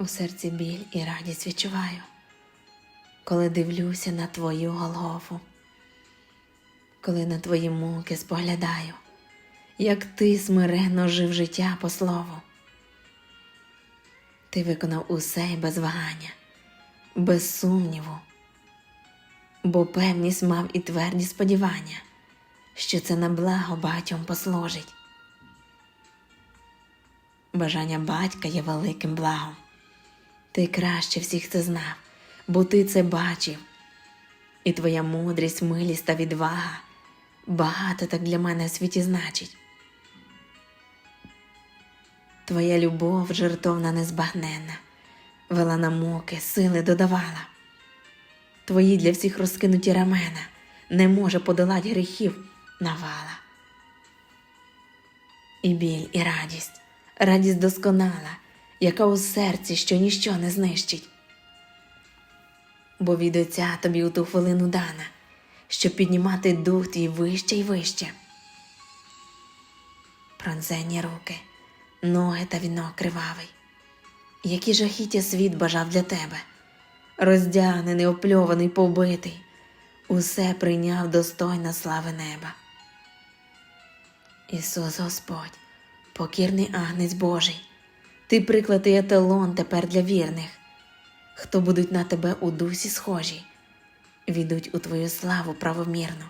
У серці біль і радість відчуваю, коли дивлюся на твою Голгофу, коли на твої муки споглядаю, як ти смиренно жив життя по слову. Ти виконав усе й без вагання, без сумніву, бо певність мав і тверді сподівання, що це на благо батьком послужить. Бажання батька є великим благом. Ти краще всіх це знав, бо ти це бачив. І твоя мудрість, милість та відвага багато так для мене в світі значить. Твоя любов жертовна незбагненна, вела на муки, сили додавала. Твої для всіх розкинуті рамена не може подолать гріхів навала. І біль, і радість, радість досконала, яка у серці, що ніщо не знищить. Бо від Отця тобі у ту хвилину дана, щоб піднімати дух твій вище й вище. Пронзені руки, ноги та вінок кривавий, які жахіття світ бажав для тебе, роздягнений, опльований, побитий, усе прийняв достойно слави неба. Ісус Господь, покірний агнець Божий, ти приклад і еталон тепер для вірних, хто будуть на тебе у дусі схожі, війдуть у твою славу правомірно.